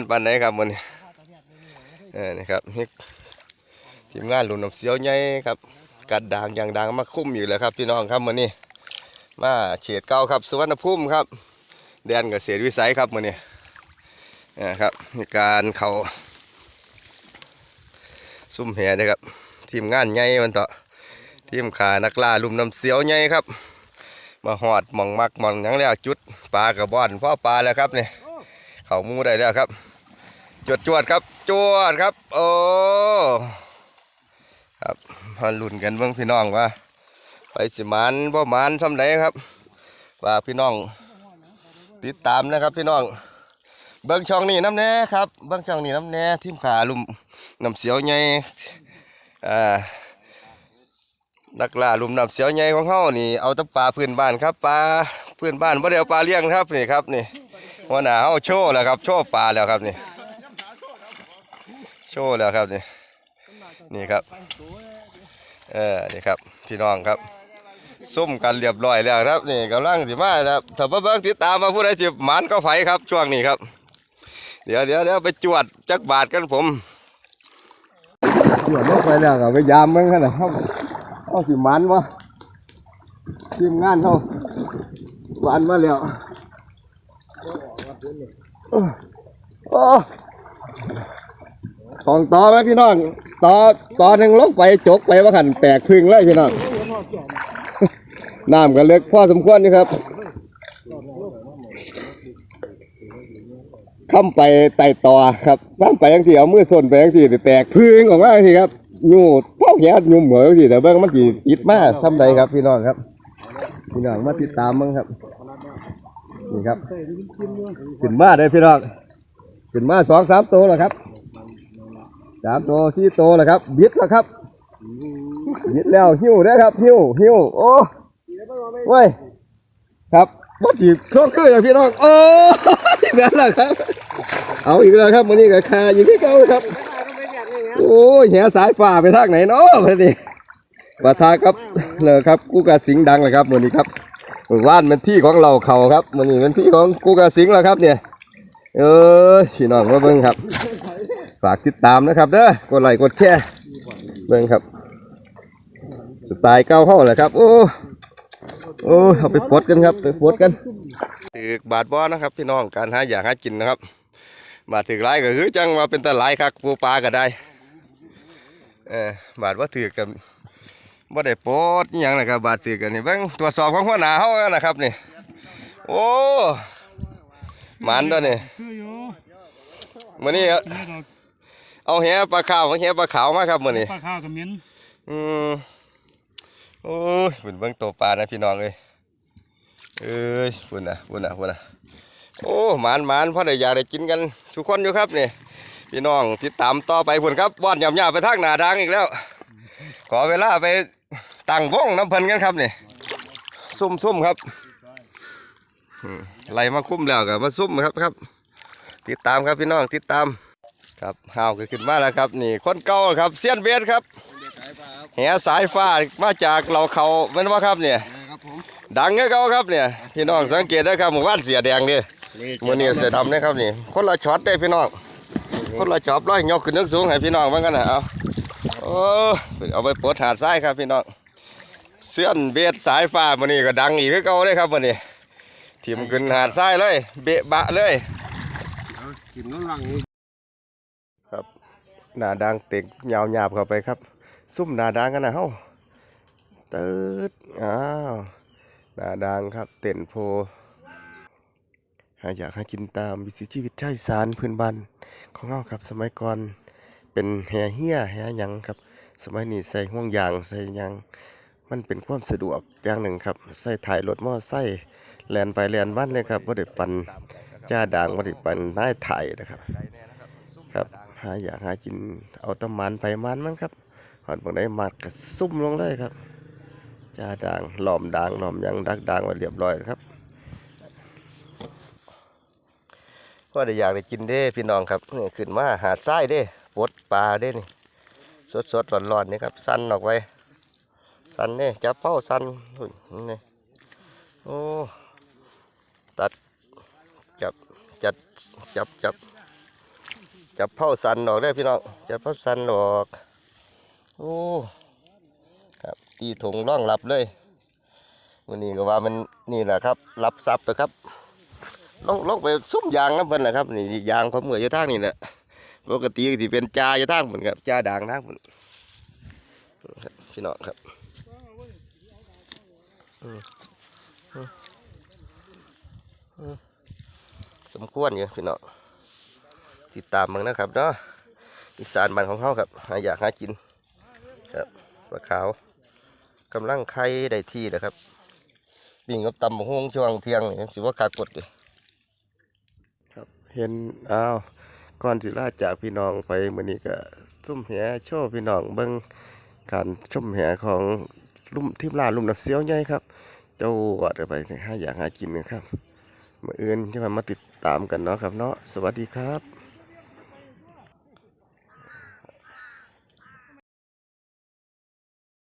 ทันกันทำงานปานครับมื้อนี้เออนี่ครับนี่ทีมงานรุ่นนมเสียวใหญ่ครับ กัดด่างอย่างด่างมาคุ้มอยู่แล้วครับพี่น้องครับมื้อนี้ มาเฉดเก้าครับสุวรรณภูมิครับ แดนเกษตรวิสัยครับมื้อนี้นะครับมีการเขาซุ่มแห่นะครับ ทีมงานใหญ่มันต่อทีมขานักล่าลุ่มน้ำเสียวใหญ่ครับ มาหอดหมองมักหมองยังแล้วจุดปลากระบอนพ่อปลาแล้วครับเนี่ยเขามูได้แล้วครับ จวดจวดครับจวดครับ โอ้ครับมาลุ้นกันเบิ่งพี่น้องว่าไปสิมันบ่มันซำใดครับว่าพี่น้อง ติดตามนะครับพี่น้อง เบิ่งช่องนี้น้ำแน่ครับเบิ่งช่องนี้น้ำแน่ทีมขาลุมน้ำเสียวใหญ่อ่านักล่าลุมน้ำเสียวใหญ่ของเฮานี่เอาต่ปลาพื้นบ้านครับปลาพื้นบ้านบ่ได้เอาปลาเลี้ยงครับนี่ครับนี่หัวหนาเฮาโชว์แล้วครับโชว์ปลาแล้วครับนี่ โชว์แล้วครับนี่นี่ครับ เออนี่ครับ พี่น้องครับส้มกันเรียบร้อยแล้วครับนี่กำลังสิมาครับถ้าเบิ่งติดตามมาผู้ใดสิหมันก็ไฟครับช่วงนี้ครับ เดี๋ยวเดี๋ยวเดี๋ยวไปจวดจักบาทกันผมจวดลงไปแล้วก็ไปยามเบิ่งกันนะเขาเขาสิหมันวะทีมงานเขาหวานมาแล้วโอ้ โอ้ตองต่อไหมพี่น้องต่อต่อหนึ่งลงไปจกไปว่าขันแตกพึ่งเลยพี่น้องน้ำก็เล็กพอสมควรนี่ครับข้ามไปไต่ต่อครับข้ามไปยังสี่เอามือส่วนไปยังสี่แตกพึ่งออกมาทีครับยูดเผาแขนยุ่มเหมือนสิแต่เบิ้งมันกี่อิดมากทำใดครับ พี่น้องครับ พี่น้องมาติดตามมั้งครับนี่ครับขึ้นมาได้พี่น้องขึ้นมาสองสามตัวแล้วครับ สามตัวสี่ตัวแล้วครับบิดแล้วครับบิดแล้วหิ้วได้ครับหิ้วหิ้วโอ้เว้ยครับบดจีบโคตรคืออย่างพี่น้องโอ้ยแบบนั้นครับ เอาอีกแล้วครับวันนี้กับคาอยู่ที่เก่าครับ โอ้ยแหสายฟ้าไปทางไหนเนาะพี่นี่ปะทาครับเลยครับกูกระสิงดังเลยครับวันนี้ครับว่านเป็นที่ของเราเขาครับวันนี้เป็นที่ของกูกระสิงแล้วครับเนี่ย เออพี่น้องมาเบิ่งครับ ฝากติดตามนะครับเด้อกดไลค์กดแชร์เบิ่งครับ สไตล์เก้าห้องแหละครับ โอ้โอ้เอาไปปลดกันครับไปปลดกันถือบาทบ่อนะครับพี่น้องการหาอยากหากินนะครับบาทถือไรก็คือจังมาเป็นตะไลคักปูปลาก็ได้เออบาทว่าถือกันบ่ได้ปลดอหย่างนะครับบาทถือกันนี่เบิ่งตรวจสอบของหัวหน้าเฮานะครับนี่โอ้หมันตัวนี่คืออยู่มื้อนี้ไม่ดอก เอาแหปลาขาวเอาแหปลาขาวมาครับมื้อนี้ปลาข้าวกับเหม็นอืมโอ้ยเป็นเบิ่งตัวปลานะพี่น้องเอ้ยเอ้ยพุ่นน่ะพุ่นน่ะพุ่นน่ะโอ้หมานหมานพอได้อยากได้กินกันทุกคนอยู่ครับนี่พี่น้องติดตามต่อไปพุ่นครับบ้านยำยาไปทางหนาดังอีกแล้ว ขอเวลาไปตั้งวงน้ำเพันกันครับนี่ซุ่มซุ่มครับอืมไล่มาคุ้มแล้วกับมาซุ่มครับครับ ติดตามครับพี่น้องติดตาม ครับห้าวก็ขึ้นมาแล้วครับนี่คนเก่าครับเซียนเบสครับแหสายฟ้ามาจากเราเขาเป็นว่าครับเนี่ยดังเงี้ยเขาครับเนี่ยพี่น้องสังเกตได้ครับหมู่บ้านเสียแดงดิมือนี้เสียดำนะครับนี่คนละช็อตได้พี่น้องคนละจอบร้อยยกขึ้นนึกสูงให้พี่น้องเหมือนกันนะเอาโอ้เอาไปปลดหาดทรายครับพี่น้องเสียนเบสสายฟ้ามือนี้ก็ดังอีกคือเก่าเลยครับมือนี้ถิ่มขึ้นหาดทรายเลยเบะบะเลยกินน้ำลังนี่ ครับหนาดังเต็กยาวหยาบเข้าไปครับ ซุ่มหนาดังกันนะเฮ้าตืดอ้าวหนาดังครับ เต้นโพหาอยากหากินตามวิถีชีวิตชายสารพื้นบ้านของเราครับ สมัยก่อนเป็นแห่เฮียแห่ยังครับ สมัยนี้ใส่ห่วงยางใส่ยังมันเป็นความสะดวกอย่างหนึ่งครับ ใส่ถ่ายรถมอไซค์แลนไปแลนบ้านเลยครับว่าได้ปันจ้าด่างว่าได้ปันนายถ่ายนะครับ ครับ หาอยากหากินเอาตะมันไปมันมันครับหอดบางได้มัดกระซุ่มลงเลยครับจ้าด่างหลอมด่างหลอมยังดักด่างไว้เรียบร้อยแล้วครับก็ได้อยากได้กินเด้พี่น้องครับนี่ขึ้นมาหาดทรายเด้ปดปลาเด้นี่สดสดร้อนร้อนนี่ครับสันออกไว้สันนี่จับเป้าสันนนี่โอ้ตัดจับจัดจับจับ จับเป้าสันออกได้พี่น้องจับเป้าสันออกโอ้ครับตีถุงร่องรับเลยวันนี้ก็ว่ามันนี่แหละครับ รับซับเลยครับลองลงไปซุ่มยางน้ำเพิ่นนะครับนี่ยางผมเหมือนอยู่ทางนี่แหละปกติที่เป็นจ่าอยู่ทางเหมือนกับจ่าด่างทางเหมือนพี่น้องครับสมควรอยู่พี่น้อง ติดตามมึงนะครับเนาะอีสานบ้านของเขาครับหาอยากหากินครับปลาขาวกำลังไข่ได้ที่นะครับบิ่งกับตำบักฮวงช่วงเที่ยงนี่สิว่าขากดเลยครับเห็นอ้าวก่อนสิลาจากพี่น้องไปมื้อนี้ก็ซุ่มแหโชว์พี่น้องเบิ่งการชมแหของลุ่มทีมลาลุ่มน้ำเสียวใหญ่ครับ เจ้าวัดไปหาอยากหากินนะครับมื้ออื่นจะมามาติดตามกันเนาะครับเนาะสวัสดีครับ